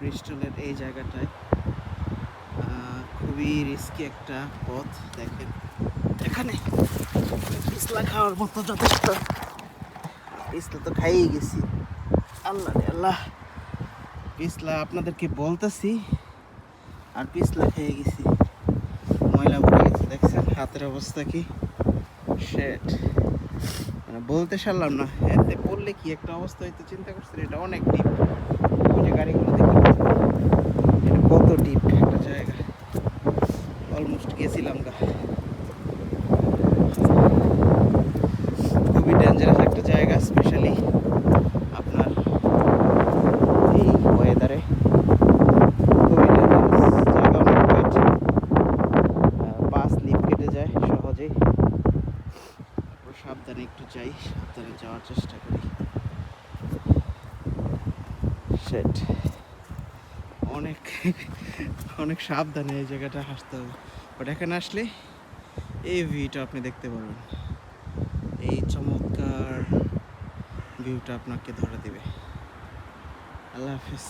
ব্রিস্টলের এই জায়গাটায়। খুবই রিস্কি একটা পথ, দেখেন। এখানে পিছলা খাওয়ার মতো যথেষ্ট। পিছলা তো খাইয়ে গেছি। আল্লাহ রে আল্লাহ। পিছলা আপনাদেরকে বলতেছি, আর পিছলা খেয়ে গেছি। ময়লা ভরে গেছে, দেখছেন? হাতের অবস্থা কি? শেট মানে বলতে সারলাম না। এতে পড়লে কি একটা অবস্থা হয়তো চিন্তা করছেন? এটা অনেক ডিপ ওই যে গাড়িগুলো দেখতে এটা কত ডিপ একটা জায়গা অলমোস্ট গেছিলাম গা। খুবই ডেঞ্জারাস একটা জায়গা স্পেশালি আপনার এই ওয়েদারে খুবই ডেঞ্জারাস জায়গা অনেক wet। পা স্লিপ কেটে যায় সহজেই। সাবধানে একটু যাই, সাবধানে যাওয়ার চেষ্টা করি। সেট অনেক অনেক সাবধানে এই জায়গাটা হাসতে হবে। বাট এখানে আসলে এই ভিউটা আপনি দেখতে পারবেন। এই চমৎকার ভিউটা আপনাকে ধরে দেবে। আল্লাহ হাফিজ।